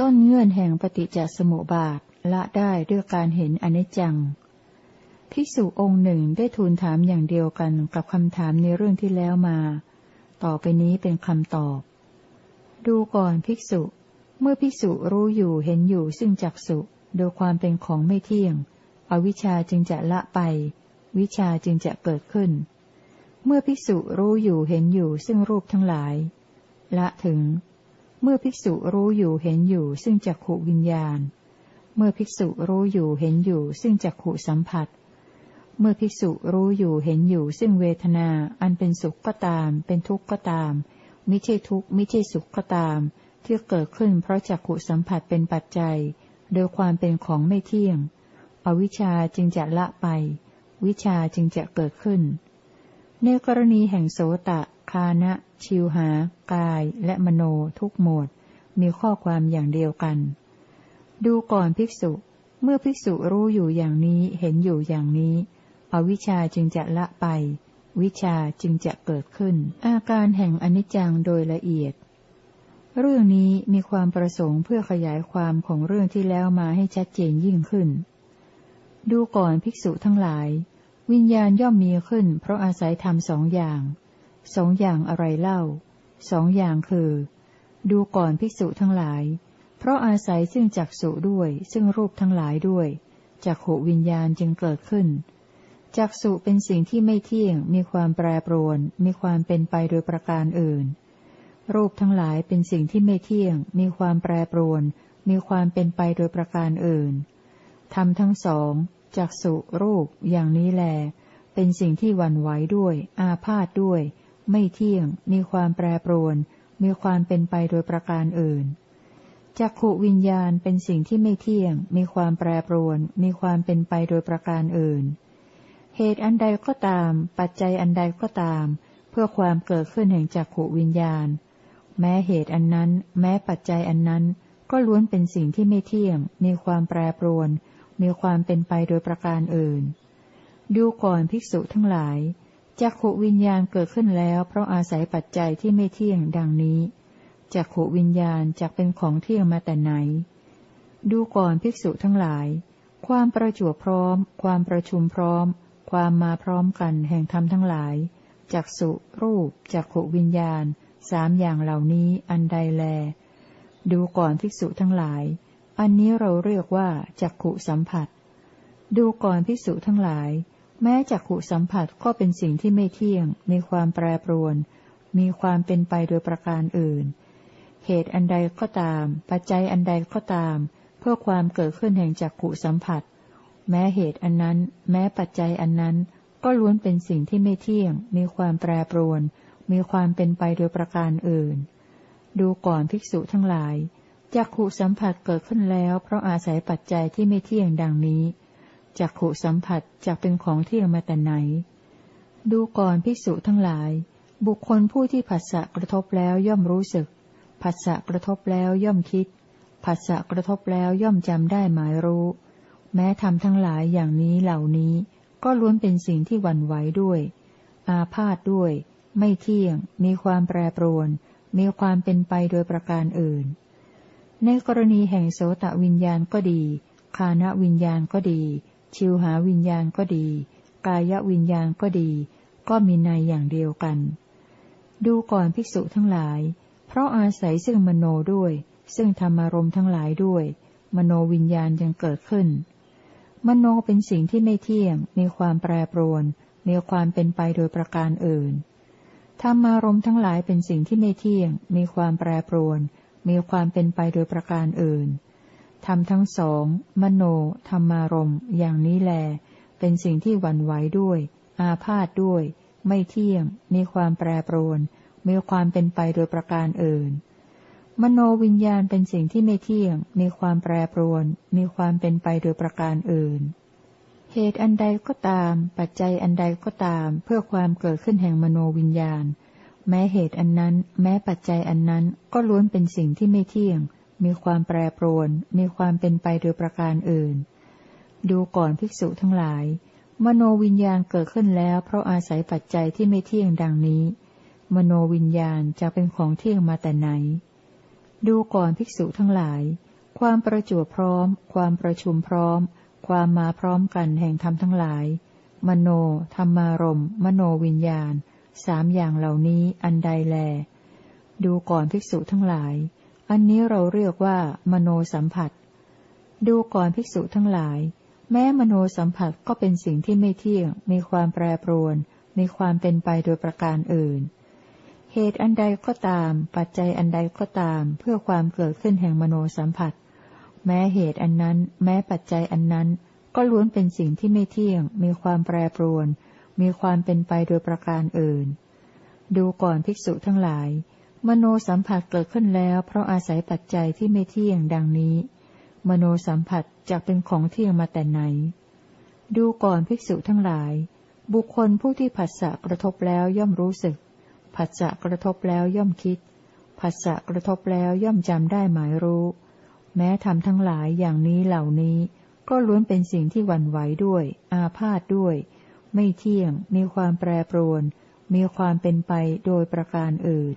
ต้นเงื่อนแห่งปฏิจจสมุปบาทละได้ด้วยการเห็นอนิจจัง ภิกษุองค์หนึ่งได้ทูลถามอย่างเดียวกันกับคำถามในเรื่องที่แล้วมา ต่อไปนี้เป็นคำตอบ ดูก่อนภิกษุ เมื่อภิกษุรู้อยู่เห็นอยู่ซึ่งจักสุโดยความเป็นของไม่เที่ยง อวิชชาจึงจะละไป วิชาจึงจะเกิดขึ้น เมื่อภิกษุรู้อยู่เห็นอยู่ซึ่งรูปทั้งหลาย ละถึง เมื่อภิกษุรู้อยู่เห็นอยู่ซึ่งจักขูวิญญาณ เมื่อภิกษุรู้อยู่เห็นอยู่ซึ่งจักขูสัมผัส เมื่อภิกษุรู้อยู่เห็นอยู่ซึ่งเวทนา อันเป็นสุขก็ตาม เป็นทุกข์ก็ตาม มิใช่ทุกข์มิใช่สุขก็ตาม ที่เกิดขึ้นเพราะจักขุสัมผัสเป็นปัจจัย โดยความเป็นของไม่เที่ยง อวิชชาจึงจะละไป วิชาจึงจะเกิดขึ้น ในกรณีแห่งโสตะ คานะ ชิวหา กาย และมโนทุกหมวด มีข้อความอย่างเดียวกัน ดูก่อนภิกษุ เมื่อภิกษุรู้อยู่อย่างนี้เห็นอยู่อย่างนี้อวิชชาจึงจะละไป วิชาจึงจะเกิดขึ้น อาการแห่งอนิจจังโดยละเอียด เรื่องนี้มีความประสงค์เพื่อขยายความของเรื่องที่แล้วมาให้ชัดเจนยิ่งขึ้น ดูก่อนภิกษุทั้งหลาย วิญญาณย่อมมีขึ้น เพราะอาศัยทำสองอย่าง สองอย่างอะไรเล่า สองอย่างคือ ดูก่อนภิกษุทั้งหลาย เพราะอาศัยซึ่งจักสุด้วย ซึ่งรูปทั้งหลายด้วยจักขวิญญาณจึงเกิดขึ้นจักสุเป็นสิ่งที่ไม่เที่ยง มีความแปรปรวน มีความเป็นไปโดยประการอื่น รูปทั้งหลายเป็นสิ่งที่ไม่เที่ยง มีความแปรปรวน มีความเป็นไปโดยประการอื่นทำทั้งสอง จักสุรูปอย่างนี้แล เป็นสิ่งที่หวั่นไหวด้วย อาพาธด้วย ไม่เที่ยง มีความแปรปรวน มีความเป็นไปโดยประการอื่นจักขวิญญาณเป็นสิ่งที่ไม่เที่ยง มีความแปรปรวน มีความเป็นไปโดยประการอื่น เหตุอันใดก็ตาม ปัจจัยอันใดก็ตาม เพื่อความเกิดขึ้นแห่งจักขวิญญาณ แม้เหตุอันนั้น แม้ปัจจัยอันนั้น ก็ล้วนเป็นสิ่งที่ไม่เที่ยง มีความแปรปรวน มีความเป็นไปโดยประการอื่น ดูก่อนภิกษุทั้งหลายจักขวิญญาณเกิดขึ้นแล้วเพราะอาศัยปัจจัยที่ไม่เที่ยงดังนี้จักขวิญญาณจักเป็นของเที่ยงมาแต่ไหน ดูก่อนภิกษุทั้งหลาย ความประจวบพร้อม ความประชุมพร้อม ความมาพร้อมกันแห่งธรรมทั้งหลายจักสุรูปจักขวิญญาณสามอย่างเหล่านี้อันใดแล ดูก่อนภิกษุทั้งหลาย อันนี้เราเรียกว่าจักขุสัมผัส ดูก่อนภิกษุทั้งหลาย แม้จักขุสัมผัสก็เป็นสิ่งที่ไม่เที่ยง มีความแปรปรวน มีความเป็นไปโดยประการอื่น เหตุอันใดก็ตาม ปัจจัยอันใดก็ตาม เพื่อความเกิดขึ้นแห่งจักขุสัมผัส แม้เหตุอันนั้น แม้ปัจจัยอันนั้นก็ล้วนเป็นสิ่งที่ไม่เที่ยง มีความแปรปรวน มีความเป็นไปโดยประการอื่น ดูก่อนภิกษุทั้งหลาย จักขุสัมผัสเกิดขึ้นแล้ว เพราะอาศัยปัจจัยที่ไม่เที่ยงดังนี้จักขุสัมผัสจะเป็นของเที่ยงมาแต่ไหน ดูก่อนภิกษุทั้งหลาย บุคคลผู้ที่ผัสสะกระทบแล้วย่อมรู้สึกผัสสะกระทบแล้วย่อมคิดผัสสะกระทบแล้วย่อมจำได้หมายรู้ แม้ทำทั้งหลายอย่างนี้เหล่านี้ ก็ล้วนเป็นสิ่งที่หวั่นไหวด้วย อาพาธด้วย ไม่เที่ยง มีความแปรปรวน มีความเป็นไปโดยประการอื่น ในกรณีแห่งโสตวิญญาณก็ดี คานวิญญาณก็ดี ชิวหาวิญญาณก็ดี กายวิญญาณก็ดี ก็มีในอย่างเดียวกัน ดูก่อนภิกษุทั้งหลาย เพราะอาศัยซึ่งมโนด้วย ซึ่งธรรมารมทั้งหลายด้วย มโนวิญญาณยังเกิดขึ้น มโนเป็นสิ่งที่ไม่เที่ยง มีความแปรปรวน มีความเป็นไปโดยประการอื่นธรรมารมทั้งหลายเป็นสิ่งที่ไม่เที่ยง มีความแปรปรวน มีความเป็นไปโดยประการอื่นทำทั้งสอง มโน ธรรมารมอย่างนี้แล เป็นสิ่งที่หวั่นไหวด้วย อาพาธด้วย ไม่เที่ยง มีความแปรปรวน มีความเป็นไปโดยประการอื่น มโนวิญญาณเป็นสิ่งที่ไม่เที่ยง มีความแปรปรวน มีความเป็นไปโดยประการอื่น เหตุอันใดก็ตาม ปัจจัยอันใดก็ตาม เพื่อความเกิดขึ้นแห่งมโนวิญญาณ แม้เหตุอันนั้น แม้ปัจจัยอันนั้นก็ล้วนเป็นสิ่งที่ไม่เที่ยง มีความแปรปรวน มีความเป็นไปโดยประการอื่น ดูก่อนภิกษุทั้งหลาย มโนวิญญาณเกิดขึ้นแล้วเพราะอาศัยปัจจัยที่ไม่เที่ยงดังนี้ มโนวิญญาณจะเป็นของเที่ยงมาแต่ไหน ดูก่อนภิกษุทั้งหลาย ความประจวบพร้อม ความประชุมพร้อม ความมาพร้อมกันแห่งธรรมทั้งหลาย มโนธรรมารมมโนวิญญาณ สามอย่างเหล่านี้อันใดแล ดูก่อนภิกษุทั้งหลาย อันนี้เราเรียกว่า มโนสัมผัส ดูก่อนภิกษุทั้งหลาย แม้มโนสัมผัสก็เป็นสิ่งที่ไม่เที่ยง มีความแปรปรวน มีความเป็นไปโดยประการอื่น เหตุอันใดก็ตาม ปัจจัยอันใดก็ตาม เพื่อความเกิดขึ้นแห่งมโนสัมผัส แม้เหตุอันนั้น แม้ปัจจัยอันนั้น ก็ล้วนเป็นสิ่งที่ไม่เที่ยง มีความแปรปรวน มีความเป็นไปโดยประการอื่น ดูก่อนภิกษุทั้งหลาย มโนสัมผัสเกิดขึ้นแล้ว เพราะอาศัยปัจจัยที่ไม่เที่ยงดังนี้ มโนสัมผัสจะเป็นของเที่ยงมาแต่ไหน ดูก่อนภิกษุทั้งหลาย บุคคลผู้ที่ผัสสะกระทบแล้วย่อมรู้สึก ผัสสะกระทบแล้วย่อมคิด ผัสสะกระทบแล้วย่อมจำได้หมายรู้ แม้ทำทั้งหลายอย่างนี้เหล่านี้ก็ล้วนเป็นสิ่งที่หวั่นไหวด้วย อาพาธด้วย ไม่เที่ยง มีความแปรปรวน มีความเป็นไปโดยประการอื่น